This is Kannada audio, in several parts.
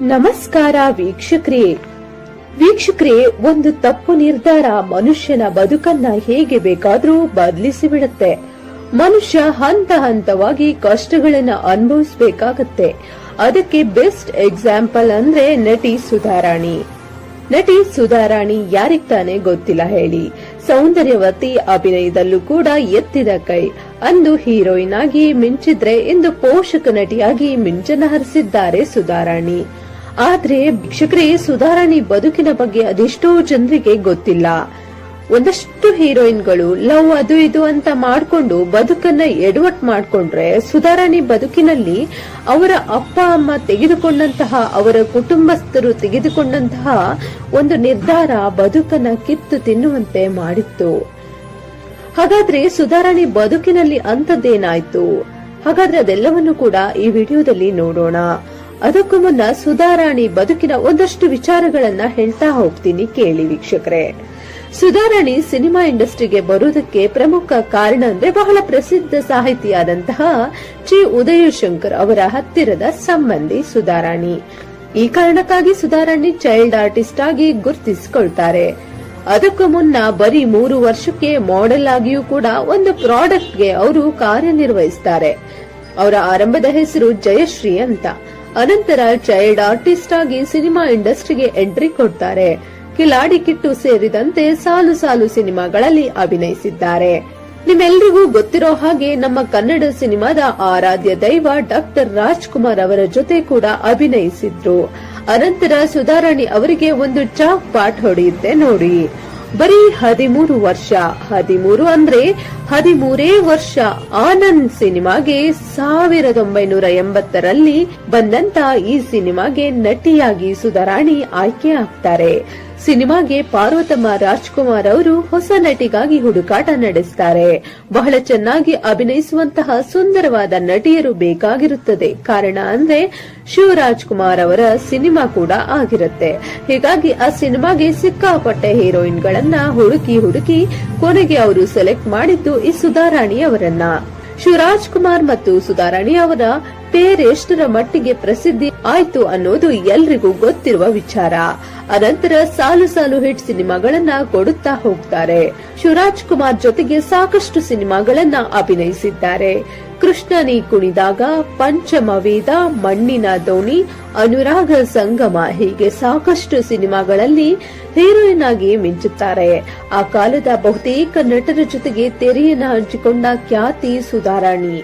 ನಮಸ್ಕಾರ ವೀಕ್ಷಕ್ರಿಯೆ ವೀಕ್ಷಕ್ರಿಯೆ ಒಂದು ತಪ್ಪು ನಿರ್ಧಾರ ಮನುಷ್ಯನ ಬದುಕನ್ನ ಹೇಗೆ ಬೇಕಾದ್ರೂ ಬದಲಿಸಿ ಬಿಡುತ್ತೆ. ಮನುಷ್ಯ ಹಂತ ಹಂತವಾಗಿ ಕಷ್ಟಗಳನ್ನ ಅನುಭವಿಸಬೇಕಾಗತ್ತೆ. ಅದಕ್ಕೆ ಬೆಸ್ಟ್ ಎಕ್ಸಾಂಪಲ್ ಅಂದ್ರೆ ನಟಿ ಸುಧಾರಾಣಿ. ನಟಿ ಸುಧಾರಾಣಿ ಯಾರಿಗ್ ತಾನೇ ಗೊತ್ತಿಲ್ಲ ಹೇಳಿ. ಸೌಂದರ್ಯವತಿ ಅಭಿನಯದಲ್ಲೂ ಕೂಡ ಎತ್ತಿದ ಕೈ. ಅಂದು ಹೀರೋಯಿನ್ ಆಗಿ ಮಿಂಚಿದ್ರೆ ಇಂದು ಪೋಷಕ ನಟಿಯಾಗಿ ಮಿಂಚನ ಹರಿಸಿದ್ದಾರೆ ಸುಧಾರಾಣಿ. ಆದ್ರೆ ಭಿಕ್ಷಕರೇ, ಸುಧಾರಾಣಿ ಬದುಕಿನ ಬಗ್ಗೆ ಅದೆಷ್ಟೋ ಜನರಿಗೆ ಗೊತ್ತಿಲ್ಲ. ಒಂದಷ್ಟು ಹೀರೋಯಿನ್ಗಳು, ಲವ್ ಅದು ಇದು ಅಂತ ಮಾಡ್ಕೊಂಡು ಬದುಕನ್ನ ಎಡವಟ್ ಮಾಡ್ಕೊಂಡ್ರೆ ಸುಧಾರಾಣಿ ಬದುಕಿನಲ್ಲಿ ಅವರ ಅಪ್ಪ, ಅಮ್ಮ ತೆಗೆದುಕೊಂಡಂತಹ, ಅವರ ಕುಟುಂಬಸ್ಥರು ತೆಗೆದುಕೊಂಡಂತಹ ಒಂದು ನಿರ್ಧಾರ ಬದುಕನ್ನ ಕಿತ್ತು ತಿನ್ನುವಂತೆ ಮಾಡಿತ್ತು. ಹಾಗಾದ್ರೆ ಸುಧಾರಾಣಿ ಬದುಕಿನಲ್ಲಿ ಅಂತದ್ದೇನಾಯ್ತು ಹಾಗಾದ್ರೆ ಅದೆಲ್ಲವನ್ನು ಕೂಡ ಈ ವಿಡಿಯೋದಲ್ಲಿ ನೋಡೋಣ. ಅದಕ್ಕೂ ಮುನ್ನ ಸುಧಾರಾಣಿ ಬದುಕಿನ ಒಂದಷ್ಟು ವಿಚಾರಗಳನ್ನ ಹೇಳ್ತಾ ಹೋಗ್ತೀನಿ ಕೇಳಿ ವೀಕ್ಷಕರೇ. ಸುಧಾರಾಣಿ ಸಿನಿಮಾ ಇಂಡಸ್ಟ್ರಿಗೆ ಬರುವುದಕ್ಕೆ ಪ್ರಮುಖ ಕಾರಣ ಅಂದ್ರೆ ಬಹಳ ಪ್ರಸಿದ್ಧ ಸಾಹಿತಿಯಾದಂತಹ ಜಿ ಉದಯಶಂಕರ್ ಅವರ ಹತ್ತಿರದ ಸಂಬಂಧಿ ಸುಧಾರಾಣಿ. ಈ ಕಾರಣಕ್ಕಾಗಿ ಸುಧಾರಾಣಿ ಚೈಲ್ಡ್ ಆರ್ಟಿಸ್ಟ್ ಆಗಿ ಗುರುತಿಸಿಕೊಳ್ತಾರೆ. ಅದಕ್ಕೂ ಮುನ್ನ ಬರೀ ಮೂರು ವರ್ಷಕ್ಕೆ ಮಾಡೆಲ್ ಆಗಿಯೂ ಕೂಡ ಒಂದು ಪ್ರಾಡಕ್ಟ್ಗೆ ಅವರು ಕಾರ್ಯನಿರ್ವಹಿಸ್ತಾರೆ. ಅವರ ಆರಂಭದ ಹೆಸರು ಜಯಶ್ರೀ ಅಂತ. ಅನಂತರ ಚೈಲ್ಡ್ ಆರ್ಟಿಸ್ಟ್ ಆಗಿ ಸಿನಿಮಾ ಇಂಡಸ್ಟ್ರಿಗೆ ಎಂಟ್ರಿ ಕೊಡ್ತಾರೆ. ಕಿಲಾಡಿ ಕಿಟ್ಟು ಸೇರಿದಂತೆ ಸಾಲು ಸಾಲು ಸಿನಿಮಾಗಳಲ್ಲಿ ಅಭಿನಯಿಸಿದ್ದಾರೆ. ನಿಮ್ಮೆಲ್ಲರಿಗೂ ಗೊತ್ತಿರೋ ಹಾಗೆ ನಮ್ಮ ಕನ್ನಡ ಸಿನಿಮಾದ ಆರಾಧ್ಯ ದೈವ ಡಾಕ್ಟರ್ ರಾಜ್ಕುಮಾರ್ ಅವರ ಜೊತೆ ಕೂಡ ಅಭಿನಯಿಸಿದ್ರು. ಅನಂತರ ಸುಧಾರಾಣಿ ಅವರಿಗೆ ಒಂದು ಚಾಕ್ ಪಾಠ ಹೊಡೆಯುತ್ತೆ ನೋಡಿ. ಬರೀ ಹದಿಮೂರು ವರ್ಷ. ಹದಿಮೂರು ಅಂದ್ರೆ ಹದಿಮೂರೇ ವರ್ಷ. ಆನಂದ್ ಸಿನಿಮಾಗೆ ಸಾವಿರದ ಒಂಬೈನೂರ ಎಂಬತ್ತರಲ್ಲಿ ಬಂದಂತ ಈ ಸಿನಿಮಾಗೆ ನಟಿಯಾಗಿ ಸುಧಾರಾಣಿ ಆಯ್ಕೆ ಆಗ್ತಾರೆ. ಸಿನಿಮಾಗೆ ಪಾರ್ವತಮ್ಮ ರಾಜ್ಕುಮಾರ್ ಅವರು ಹೊಸ ನಟಿಗಾಗಿ ಹುಡುಕಾಟ ನಡೆಸುತ್ತಾರೆ ಬಹಳ ಚೆನ್ನಾಗಿ ಅಭಿನಯಿಸುವಂತಹ ಸುಂದರವಾದ ನಟಿಯರು ಬೇಕಾಗಿರುತ್ತದೆ. ಕಾರಣ ಅಂದ್ರೆ ಶಿವರಾಜ್ ಕುಮಾರ್ ಅವರ ಸಿನಿಮಾ ಕೂಡ ಆಗಿರುತ್ತೆ. ಹೀಗಾಗಿ ಆ ಸಿನಿಮಾಗೆ ಸಿಕ್ಕಾಪಟ್ಟೆ ಹೀರೋಯಿನ್ಗಳನ್ನ ಹುಡುಕಿ ಹುಡುಕಿ ಕೊನೆಗೆ ಅವರು ಸೆಲೆಕ್ಟ್ ಮಾಡಿದ್ದು ಈ ಸುಧಾರಾಣಿ ಅವರನ್ನ. ಶಿವರಾಜ್ ಕುಮಾರ್ ಮತ್ತು ಸುಧಾರಾಣಿ ಅವರ ಪೇರೆಷ್ಟರ ಮಟ್ಟಿಗೆ ಪ್ರಸಿದ್ಧಿ ಆಯ್ತು ಅನ್ನೋದು ಎಲ್ರಿಗೂ ಗೊತ್ತಿರುವ ವಿಚಾರ. ಅನಂತರ ಸಾಲು ಸಾಲು ಹಿಟ್ ಸಿನಿಮಾಗಳನ್ನ ಕೊಡುತ್ತಾ ಹೋಗ್ತಾರೆ. ಶಿವರಾಜ್ ಕುಮಾರ್ ಜೊತೆಗೆ ಸಾಕಷ್ಟು ಸಿನಿಮಾಗಳನ್ನ ಅಭಿನಯಿಸಿದ್ದಾರೆ. ಕೃಷ್ಣನಿ ಕುಣಿದಾಗ ಪಂಚಮ ವೇದ, ಮಣ್ಣಿನ ದೋಣಿ, ಅನುರಾಗ ಸಂಗಮ ಹೀಗೆ ಸಾಕಷ್ಟು ಸಿನಿಮಾಗಳಲ್ಲಿ ಹೀರೋಯಿನ್ ಆಗಿ ಮಿಂಚುತ್ತಾರೆ. ಆ ಕಾಲದ ಬಹುತೇಕ ನಟರ ಜೊತೆಗೆ ತೆರೆಯನ್ನ ಹಂಚಿಕೊಂಡ ಖ್ಯಾತಿ ಸುಧಾರಾಣಿ.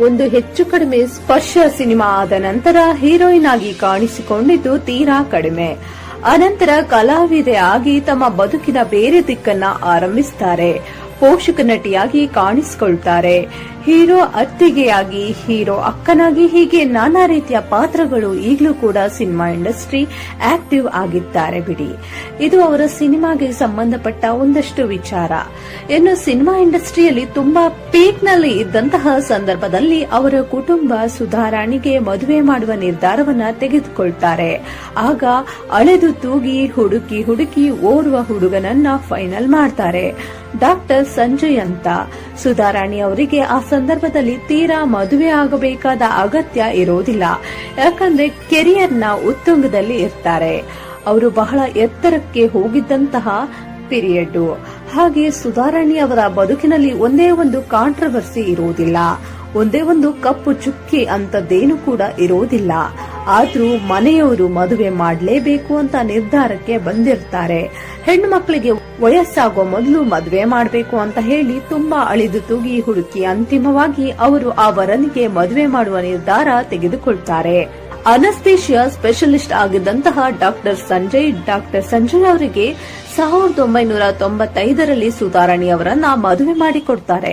ಒಂದು ಹೆಚ್ಚು ಕಡಿಮೆ ಸ್ಪರ್ಶ ಸಿನಿಮಾ ಆದ ನಂತರ ಹೀರೋಯಿನ್ ಆಗಿ ಕಾಣಿಸಿಕೊಂಡಿದ್ದು ತೀರಾ ಕಡಿಮೆ. ಅನಂತರ ಕಲಾವಿದೆ ಆಗಿ ತಮ್ಮ ಬದುಕಿನ ಬೇರೆ ದಿಕ್ಕನ್ನ ಆರಂಭಿಸುತ್ತಾರೆ ಪೋಷಕ ನಟಿಯಾಗಿ ಕಾಣಿಸಿಕೊಳ್ತಾರೆ. ಹೀರೋ ಅತ್ತಿಗೆಯಾಗಿ, ಹೀರೋ ಅಕ್ಕನಾಗಿ ಹೀಗೆ ನಾನಾ ರೀತಿಯ ಪಾತ್ರಗಳು ಈಗಲೂ ಕೂಡ ಸಿನಿಮಾ ಇಂಡಸ್ಟ್ರಿ ಆಕ್ಟಿವ್ ಆಗಿದ್ದಾರೆ ಬಿಡಿ. ಇದು ಅವರ ಸಿನಿಮಾಗೆ ಸಂಬಂಧಪಟ್ಟ ಒಂದಷ್ಟು ವಿಚಾರ. ಇನ್ನು ಸಿನಿಮಾ ಇಂಡಸ್ಟ್ರಿಯಲ್ಲಿ ತುಂಬಾ ಪೀಕ್ನಲ್ಲಿ ಇದ್ದಂತಹ ಸಂದರ್ಭದಲ್ಲಿ ಅವರ ಕುಟುಂಬ ಸುಧಾರಾಣಿಗೆ ಮದುವೆ ಮಾಡುವ ನಿರ್ಧಾರವನ್ನ ತೆಗೆದುಕೊಳ್ತಾರೆ. ಆಗ ಅಳೆದು ತೂಗಿ ಹುಡುಕಿ ಹುಡುಕಿ ಓರ್ವ ಹುಡುಗನನ್ನ ಫೈನಲ್ ಮಾಡ್ತಾರೆ. ಡಾಕ್ಟರ್ ಸಂಜಯ್ ಅಂತ. ಸುಧಾರಾಣಿ ಅವರಿಗೆ ಆ ಸಂದರ್ಭದಲ್ಲಿ ತೀರಾ ಮದುವೆ ಆಗಬೇಕಾದ ಅಗತ್ಯ ಇರೋದಿಲ್ಲ. ಯಾಕಂದ್ರೆ ಕೆರಿಯರ್ನ ಉತ್ತುಂಗದಲ್ಲಿ ಇರ್ತಾರೆ. ಅವರು ಬಹಳ ಎತ್ತರಕ್ಕೆ ಹೋಗಿದ್ದಂತಹ ಪೀರಿಯಡ್ ಹಾಗೆ ಸುಧಾರಾಣಿ ಅವರ ಬದುಕಿನಲ್ಲಿ ಒಂದೇ ಒಂದು ಕಾಂಟ್ರವರ್ಸಿ ಇರುವುದಿಲ್ಲ ಒಂದೇ ಒಂದು ಕಪ್ಪು ಚುಕ್ಕಿ ಅಂತದ್ದೇನು ಕೂಡ ಇರೋದಿಲ್ಲ. ಆದ್ರೂ ಮನೆಯವರು ಮದುವೆ ಮಾಡಲೇಬೇಕು ಅಂತ ನಿರ್ಧಾರಕ್ಕೆ ಬಂದಿರ್ತಾರೆ. ಹೆಣ್ಣು ಮಕ್ಕಳಿಗೆ ವಯಸ್ಸಾಗೋ ಮೊದಲು ಮದುವೆ ಮಾಡಬೇಕು ಅಂತ ಹೇಳಿ ತುಂಬಾ ಅಳಿದು ತೂಗಿ ಹುಡುಕಿ ಅಂತಿಮವಾಗಿ ಅವರು ಆ ವರನಿಗೆ ಮದುವೆ ಮಾಡುವ ನಿರ್ಧಾರ ತೆಗೆದುಕೊಳ್ತಾರೆ. ಅನಸ್ತೇಶಿಯಾ ಸ್ಪೆಷಲಿಸ್ಟ್ ಆಗಿದ್ದಂತಹ ಡಾಕ್ಟರ್ ಸಂಜಯ್ ಡಾಕ್ಟರ್ ಸಂಜಯ್ ಅವರಿಗೆ ಸಾವಿರದ ಒಂಬೈನೂರ ತೊಂಬತ್ತೈದರಲ್ಲಿ ಸುಧಾರಾಣಿ ಅವರನ್ನ ಮದುವೆ ಮಾಡಿಕೊಡ್ತಾರೆ.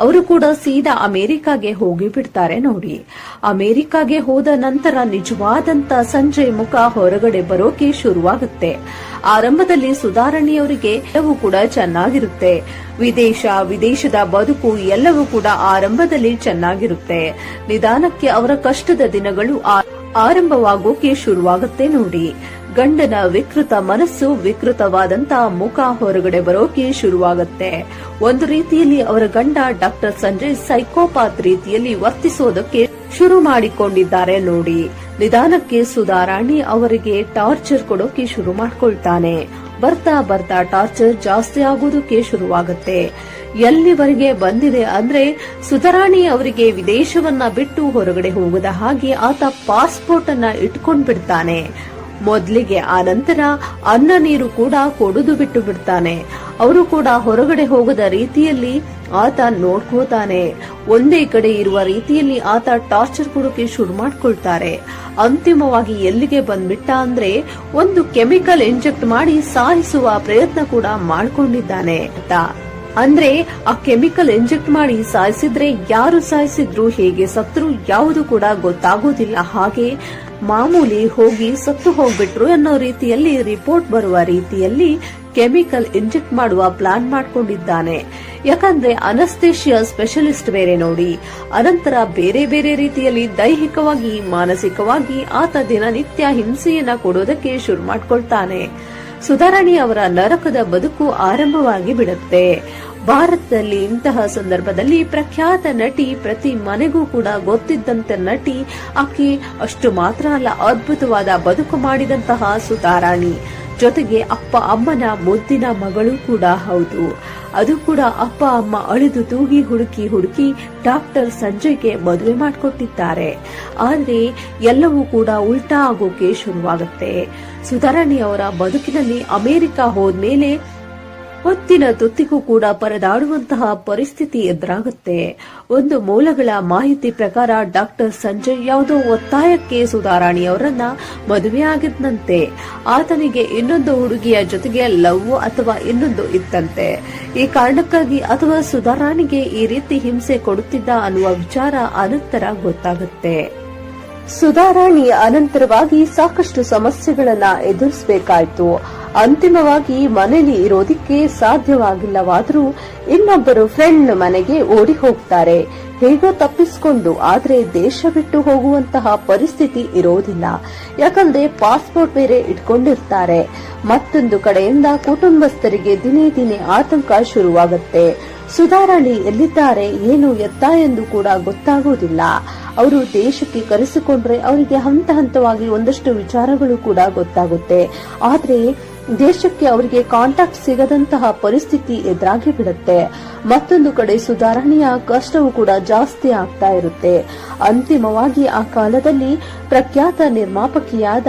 ಅವರು ಕೂಡ ಸೀದಾ ಅಮೆರಿಕಾಗೆ ಹೋಗಿ ಬಿಡ್ತಾರೆ ನೋಡಿ. ಅಮೆರಿಕಾಗೆ ಹೋದ ನಂತರ ನಿಜವಾದಂತ ಸಂಜಯ್ ಮುಖ ಹೊರಗಡೆ ಬರೋಕೆ ಶುರುವಾಗುತ್ತೆ. ಆರಂಭದಲ್ಲಿ ಸುಧಾರಾಣಿಯವರಿಗೆ ಎಲ್ಲವೂ ಕೂಡ ಚೆನ್ನಾಗಿರುತ್ತೆ. ವಿದೇಶ, ವಿದೇಶದ ಬದುಕು ಎಲ್ಲವೂ ಕೂಡ ಆರಂಭದಲ್ಲಿ ಚೆನ್ನಾಗಿರುತ್ತೆ. ನಿಧಾನಕ್ಕೆ ಅವರ ಕಷ್ಟದ ದಿನಗಳು ಆರಂಭವಾಗೋಕೆ ಶುರುವಾಗುತ್ತೆ ನೋಡಿ. ಗಂಡನ ವಿಕೃತ ಮನಸ್ಸು ವಿಕೃತವಾದಂತ ಮುಖ ಹೊರಗಡೆ ಬರೋಕೆ ಶುರುವಾಗುತ್ತೆ. ಒಂದು ರೀತಿಯಲ್ಲಿ ಅವರ ಗಂಡ ಡಾಕ್ಟರ್ ಸಂಜಯ್ ಸೈಕೋಪಾತ್ ರೀತಿಯಲ್ಲಿ ವರ್ತಿಸೋದಕ್ಕೆ ಶುರು ಮಾಡಿಕೊಂಡಿದ್ದಾರೆ ನೋಡಿ. ನಿಧಾನಕ್ಕೆ ಸುಧಾರಾಣಿ ಅವರಿಗೆ ಟಾರ್ಚರ್ ಕೊಡೋಕೆ ಶುರು ಮಾಡ್ಕೊಳ್ತಾನೆ. ಬರ್ತಾ ಬರ್ತಾ ಟಾರ್ಚರ್ ಜಾಸ್ತಿ ಆಗೋದಕ್ಕೆ ಶುರುವಾಗುತ್ತೆ. ಎಲ್ಲಿವರೆಗೆ ಬಂದಿದೆ ಅಂದ್ರೆ ಸುಧಾರಾಣಿ ಅವರಿಗೆ ವಿದೇಶವನ್ನ ಬಿಟ್ಟು ಹೊರಗಡೆ ಹೋಗದ ಹಾಗೆ ಆತ ಪಾಸ್ಪೋರ್ಟ್ ಅನ್ನ ಇಟ್ಕೊಂಡ್ ಬಿಡ್ತಾನೆ ಮೊದ್ಲಿಗೆ ಆ ನಂತರ ಅನ್ನ ನೀರು ಕೂಡ ಕೊಡುದು ಬಿಟ್ಟು ಬಿಡ್ತಾನೆ. ಅವರು ಕೂಡ ಹೊರಗಡೆ ಹೋಗದ ರೀತಿಯಲ್ಲಿ ಆತ ನೋಡ್ಕೋತಾನೆ. ಒಂದೇ ಕಡೆ ಇರುವ ರೀತಿಯಲ್ಲಿ ಆತ ಟಾರ್ಚರ್ ಕೊಡೋಕೆ ಶುರು ಮಾಡ್ಕೊಳ್ತಾರೆ. ಅಂತಿಮವಾಗಿ ಎಲ್ಲಿಗೆ ಬಂದ್ಬಿಟ್ಟ ಅಂದ್ರೆ ಒಂದು ಕೆಮಿಕಲ್ ಇಂಜೆಕ್ಟ್ ಮಾಡಿ ಸಾಯಿಸುವ ಪ್ರಯತ್ನ ಕೂಡ ಮಾಡ್ಕೊಂಡಿದ್ದಾನೆ ಅಂತ. ಅಂದ್ರೆ ಆ ಕೆಮಿಕಲ್ ಇಂಜೆಕ್ಟ್ ಮಾಡಿ ಸಾಯಿಸಿದ್ರೆ ಯಾರು ಸಾಯಿಸಿದ್ರು, ಹೇಗೆ ಸತ್ರು ಯಾವುದು ಕೂಡ ಗೊತ್ತಾಗೋದಿಲ್ಲ. ಹಾಗೆ ಮಾಮೂಲಿ ಹೋಗಿ ಸತ್ತು ಹೋಗ್ಬಿಟ್ರು ಅನ್ನೋ ರೀತಿಯಲ್ಲಿ ರಿಪೋರ್ಟ್ ಬರುವ ರೀತಿಯಲ್ಲಿ ಕೆಮಿಕಲ್ ಇಂಜೆಕ್ಟ್ ಮಾಡುವ ಪ್ಲಾನ್ ಮಾಡಿಕೊಂಡಿದ್ದಾನೆ. ಯಾಕಂದ್ರೆ ಅನಸ್ತೇಶಿಯ ಸ್ಪೆಷಲಿಸ್ಟ್ ಬೇರೆ ನೋಡಿ. ಅನಂತರ ಬೇರೆ ಬೇರೆ ರೀತಿಯಲ್ಲಿ ದೈಹಿಕವಾಗಿ, ಮಾನಸಿಕವಾಗಿ ಆತ ದಿನನಿತ್ಯ ಹಿಂಸೆಯನ್ನ ಕೊಡೋದಕ್ಕೆ ಶುರು ಮಾಡ್ಕೊಳ್ತಾನೆ. ಸುಧಾರಾಣಿ ಅವರ ನರಕದ ಬದುಕು ಆರಂಭವಾಗಿ ಬಿಡುತ್ತೆ. ಭಾರತದಲ್ಲಿ ಇಂತಹ ಸಂದರ್ಭದಲ್ಲಿ ಪ್ರಖ್ಯಾತ ನಟಿ ಪ್ರತಿ ಮನೆಗೂ ಕೂಡ ಗೊತ್ತಿದ್ದಂತೆ ನಟಿ ಆಕೆ ಅಷ್ಟು ಮಾತ್ರ ಅಲ್ಲ, ಅದ್ಭುತವಾದ ಬದುಕು ಮಾಡಿದಂತಹ ಸುಧಾರಾಣಿ. ಜೊತೆಗೆ ಅಪ್ಪ ಅಮ್ಮನ ಮುದ್ದಿನ ಮಗಳು ಕೂಡ ಹೌದು. ಅದು ಕೂಡ ಅಪ್ಪ ಅಮ್ಮ ಅಳಿದು ತೂಗಿ ಹುಡುಕಿ ಹುಡುಕಿ ಡಾಕ್ಟರ್ ಸಂಜಯ್ಗೆ ಮದುವೆ ಮಾಡಿಕೊಟ್ಟಿದ್ದಾರೆ. ಆದ್ರೆ ಎಲ್ಲವೂ ಕೂಡ ಉಲ್ಟಾ ಆಗೋಕೆ ಶುರುವಾಗುತ್ತೆ. ಸುಧಾರಾಣಿ ಅವರ ಬದುಕಿನಲ್ಲಿ ಅಮೆರಿಕ ಹೋದ್ಮೇಲೆ ಹೊತ್ತಿನ ತುತ್ತಿಗೂ ಕೂಡ ಪರದಾಡುವಂತಹ ಪರಿಸ್ಥಿತಿ ಎದುರಾಗುತ್ತೆ. ಒಂದು ಮೂಲಗಳ ಮಾಹಿತಿ ಪ್ರಕಾರ ಡಾಕ್ಟರ್ ಸಂಜಯ್ ಯಾವುದೋ ಒತ್ತಾಯಕ್ಕೆ ಸುಧಾರಾಣಿ ಅವರನ್ನ ಮದುವೆಯಾಗಿದ್ದಂತೆ ಆತನಿಗೆ ಇನ್ನೊಂದು ಹುಡುಗಿಯ ಜೊತೆಗೆ ಲವ್ ಅಥವಾ ಇನ್ನೊಂದು ಇತ್ತಂತೆ. ಈ ಕಾರಣಕ್ಕಾಗಿ ಅಥವಾ ಸುಧಾರಾಣಿಗೆ ಈ ರೀತಿ ಹಿಂಸೆ ಕೊಡುತ್ತಿದ್ದ ಅನ್ನುವ ವಿಚಾರ ಅನಂತರ ಗೊತ್ತಾಗುತ್ತೆ. ಸುಧಾರಾಣಿ ಅನಂತರವಾಗಿ ಸಾಕಷ್ಟು ಸಮಸ್ಯೆಗಳನ್ನ ಎದುರಿಸಬೇಕಾಯಿತು. ಅಂತಿಮವಾಗಿ ಮನೆಯಲ್ಲಿ ಇರೋದಿಕ್ಕೆ ಸಾಧ್ಯವಾಗಿಲ್ಲವಾದರೂ ಇನ್ನೊಬ್ಬರು ಫ್ರೆಂಡ್ ಮನೆಗೆ ಓಡಿ ಹೋಗ್ತಾರೆ. ಹೇಗೋ ತಪ್ಪಿಸಿಕೊಂಡು ಆದ್ರೆ ದೇಶ ಬಿಟ್ಟು ಹೋಗುವಂತಹ ಪರಿಸ್ಥಿತಿ ಇರೋದಿಲ್ಲ. ಯಾಕಂದ್ರೆ ಪಾಸ್ಪೋರ್ಟ್ ಬೇರೆ ಇಟ್ಕೊಂಡಿರ್ತಾರೆ. ಮತ್ತೊಂದು ಕಡೆಯಿಂದ ಕುಟುಂಬಸ್ಥರಿಗೆ ದಿನೇ ದಿನೇ ಆತಂಕ ಶುರುವಾಗುತ್ತೆ. ಸುಧಾರಾಣಿ ಎಲ್ಲಿದ್ದಾರೆ, ಏನು ಎತ್ತ ಎಂದು ಕೂಡ ಗೊತ್ತಾಗುವುದಿಲ್ಲ. ಅವರು ದೇಶಕ್ಕೆ ಕರೆಸಿಕೊಂಡ್ರೆ ಅವರಿಗೆ ಹಂತ ಹಂತವಾಗಿ ಒಂದಷ್ಟು ವಿಚಾರಗಳು ಕೂಡ ಗೊತ್ತಾಗುತ್ತೆ. ಆದರೆ, ದೇಶಕ್ಕೆ ಅವರಿಗೆ ಕಾಂಟ್ಯಾಕ್ಟ್ ಸಿಗದಂತಹ ಪರಿಸ್ಥಿತಿ ಎದುರಾಗಿ ಬಿಡುತ್ತೆ ಮತ್ತೊಂದು ಕಡೆ ಸುಧಾರಣೆಯ ಕಷ್ಟವೂ ಕೂಡ ಜಾಸ್ತಿ ಆಗ್ತಾ ಇರುತ್ತೆ. ಅಂತಿಮವಾಗಿ ಆ ಕಾಲದಲ್ಲಿ ಪ್ರಖ್ಯಾತ ನಿರ್ಮಾಪಕಿಯಾದ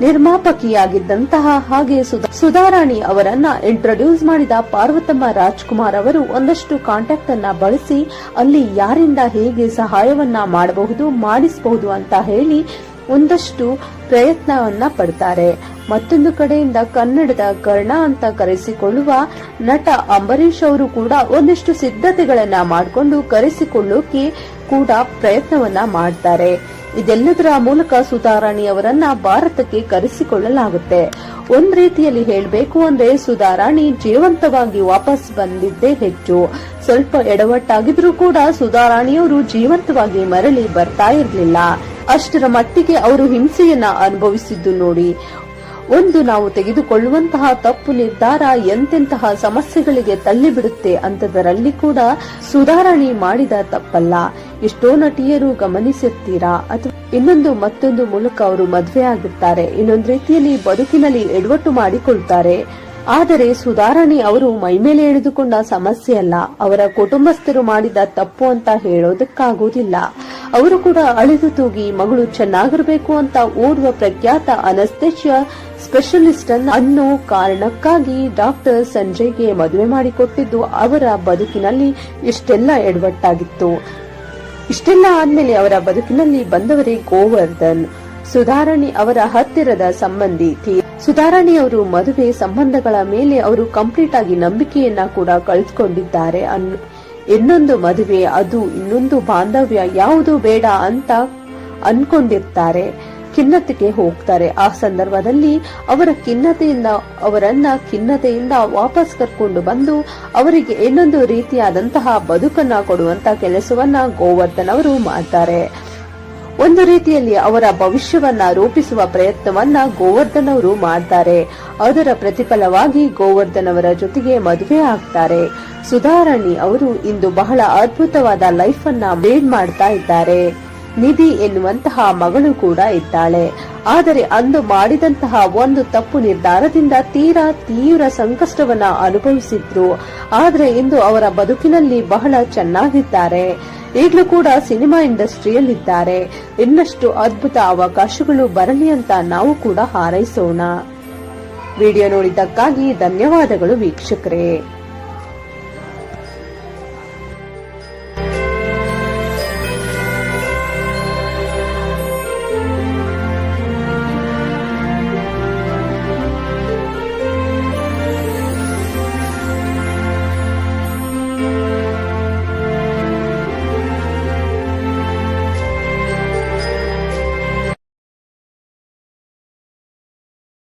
ನಿರ್ಮಾಪಕಿಯಾಗಿದ್ದಂತಹ ಹಾಗೆ ಸುಧಾ- ಸುಧಾರಾಣಿ ಅವರನ್ನ ಇಂಟ್ರೊಡ್ಯೂಸ್ ಮಾಡಿದ ಪಾರ್ವತಮ್ಮ ರಾಜ್ಕುಮಾರ್ ಅವರು ಒಂದಷ್ಟು ಕಾಂಟ್ಯಾಕ್ಟ್ ಅನ್ನ ಬಳಸಿ ಅಲ್ಲಿ ಯಾರಿಂದ ಹೇಗೆ ಸಹಾಯವನ್ನ ಮಾಡಬಹುದು, ಮಾಡಿಸಬಹುದು ಅಂತ ಹೇಳಿ ಒಂದಷ್ಟು ಪ್ರಯತ್ನವನ್ನ ಪಡ್ತಾರೆ. ಮತ್ತೊಂದು ಕಡೆಯಿಂದ ಕನ್ನಡದ ಕರ್ಣ ಅಂತ ಕರೆಸಿಕೊಳ್ಳುವ ನಟ ಅಂಬರೀಶ್ ಅವರು ಕೂಡ ಒಂದಷ್ಟು ಸಿದ್ಧತೆಗಳನ್ನ ಮಾಡಿಕೊಂಡು ಕರೆಸಿಕೊಳ್ಳೋಕೆ ಕೂಡ ಪ್ರಯತ್ನವನ್ನ ಮಾಡ್ತಾರೆ. ಇದೆಲ್ಲದರ ಮೂಲಕ ಸುಧಾರಾಣಿ ಅವರನ್ನ ಭಾರತಕ್ಕೆ ಕರೆಸಿಕೊಳ್ಳಲಾಗುತ್ತೆ. ಒಂದ್ ರೀತಿಯಲ್ಲಿ ಹೇಳಬೇಕು ಅಂದ್ರೆ ಸುಧಾರಾಣಿ ಜೀವಂತವಾಗಿ ವಾಪಸ್ ಬಂದಿದ್ದೇ ಹೆಚ್ಚು. ಸ್ವಲ್ಪ ಎಡವಟ್ಟಾಗಿದ್ರೂ ಕೂಡ ಸುಧಾರಾಣಿಯವರು ಜೀವಂತವಾಗಿ ಮರಳಿ ಬರ್ತಾ ಇರಲಿಲ್ಲ. ಅಷ್ಟರ ಮಟ್ಟಿಗೆ ಅವರು ಹಿಂಸೆಯನ್ನ ಅನುಭವಿಸಿದ್ದು ನೋಡಿ. ಒಂದು ನಾವು ತೆಗೆದುಕೊಳ್ಳುವಂತಹ ತಪ್ಪು ನಿರ್ಧಾರ ಎಂತೆಂತಹ ಸಮಸ್ಯೆಗಳಿಗೆ ತಳ್ಳಿಬಿಡುತ್ತೆ ಅಂತದರಲ್ಲಿ ಕೂಡ ಸುಧಾರಣೆ ಮಾಡಿದ ತಪ್ಪಲ್ಲ. ಎಷ್ಟೋ ನಟಿಯರು ಗಮನಿಸುತ್ತೀರಾ ಅಥವಾ ಇನ್ನೊಂದು ಮತ್ತೊಂದು ಮೂಲಕ ಅವರು ಮದುವೆ ಆಗಿರ್ತಾರೆ. ಇನ್ನೊಂದು ರೀತಿಯಲ್ಲಿ ಬದುಕಿನಲ್ಲಿ ಎಡವಟ್ಟು ಮಾಡಿಕೊಳ್ತಾರೆ. ಆದರೆ ಸುಧಾರಣೆ ಅವರು ಮೈಮೇಲೆ ಎಳೆದುಕೊಂಡ ಸಮಸ್ಯೆ ಅಲ್ಲ. ಅವರ ಕುಟುಂಬಸ್ಥರು ಮಾಡಿದ ತಪ್ಪು ಅಂತ ಹೇಳೋದಕ್ಕಾಗೋದಿಲ್ಲ ಅವರು ಕೂಡ ಅಳಿದು ತೂಗಿ, ಮಗಳು ಚೆನ್ನಾಗಿರಬೇಕು ಅಂತ ಓರ್ವ ಪ್ರಖ್ಯಾತ ಅನಸ್ತ್ಯ ಸ್ಪೆಷಲಿಸ್ಟ್ ಅನ್ನ ಕಾರಣಕ್ಕಾಗಿ ಡಾಕ್ಟರ್ ಸಂಜಯ್ಗೆ ಮದುವೆ ಮಾಡಿಕೊಟ್ಟಿದ್ದು ಅವರ ಬದುಕಿನಲ್ಲಿ ಇಷ್ಟೆಲ್ಲ ಎಡವಟ್ಟಾಗಿತ್ತು. ಇಷ್ಟೆಲ್ಲ ಆದ್ಮೇಲೆ ಅವರ ಬದುಕಿನಲ್ಲಿ ಬಂದವರೇ ಗೋವರ್ಧನ್. ಸುಧಾರಣಿ ಅವರ ಹತ್ತಿರದ ಸಂಬಂಧಿ ಸುಧಾರಾಣಿ ಅವರು ಮದುವೆ ಸಂಬಂಧಗಳ ಮೇಲೆ ಅವರು ಕಂಪ್ಲೀಟ್ ಆಗಿ ನಂಬಿಕೆಯನ್ನ ಕೂಡ ಕಳೆದುಕೊಂಡಿದ್ದಾರೆ ಅನ್ನು ಇನ್ನೊಂದು ಮದುವೆ, ಅದು ಇನ್ನೊಂದು ಬಾಂಧವ್ಯ, ಯಾವುದು ಬೇಡ ಅಂತ ಅನ್ಕೊಂಡಿರ್ತಾರೆ, ಖಿನ್ನತೆಗೆ ಹೋಗ್ತಾರೆ. ಆ ಸಂದರ್ಭದಲ್ಲಿ ಅವರ ಖಿನ್ನತೆಯಿಂದ, ಅವರನ್ನ ಖಿನ್ನತೆಯಿಂದ ವಾಪಸ್ ಕರ್ಕೊಂಡು ಬಂದು ಅವರಿಗೆ ಇನ್ನೊಂದು ರೀತಿಯಾದಂತಹ ಬದುಕನ್ನ ಕೊಡುವಂತ ಕೆಲಸವನ್ನ ಗೋವರ್ಧನ್ ಅವರು ಮಾಡ್ತಾರೆ. ಒಂದು ರೀತಿಯಲ್ಲಿ ಅವರ ಭವಿಷ್ಯವನ್ನ ರೂಪಿಸುವ ಪ್ರಯತ್ನವನ್ನ ಗೋವರ್ಧನ್ ಅವರು ಮಾಡ್ತಾರೆ. ಅದರ ಪ್ರತಿಫಲವಾಗಿ ಗೋವರ್ಧನ್ ಅವರ ಜೊತೆಗೆ ಮದುವೆ ಆಗ್ತಾರೆ. ಸುಧಾರಾಣಿ ಅವರು ಇಂದು ಬಹಳ ಅದ್ಭುತವಾದ ಲೈಫ್ ಅನ್ನ ಲೀಡ್ ಮಾಡ್ತಾ ಇದ್ದಾರೆ. ನಿಧಿ ಎನ್ನುವಂತಹ ಮಗಳು ಕೂಡ ಇದ್ದಾಳೆ. ಆದರೆ ಅಂದು ಮಾಡಿದಂತಹ ಒಂದು ತಪ್ಪು ನಿರ್ಧಾರದಿಂದ ತೀರಾ ತೀವ್ರ ಸಂಕಷ್ಟವನ್ನ ಅನುಭವಿಸಿದ್ರು. ಆದರೆ ಇಂದು ಅವರ ಬದುಕಿನಲ್ಲಿ ಬಹಳ ಚೆನ್ನಾಗಿದ್ದಾರೆ. ಈಗಲೂ ಕೂಡ ಸಿನಿಮಾ ಇಂಡಸ್ಟ್ರಿಯಲ್ಲಿದ್ದಾರೆ. ಇನ್ನಷ್ಟು ಅದ್ಭುತ ಅವಕಾಶಗಳು ಬರಲಿ ಅಂತ ನಾವು ಕೂಡ ಹಾರೈಸೋಣ. ವಿಡಿಯೋ ನೋಡಿದ್ದಕ್ಕಾಗಿ ಧನ್ಯವಾದಗಳು ವೀಕ್ಷಕರೇ.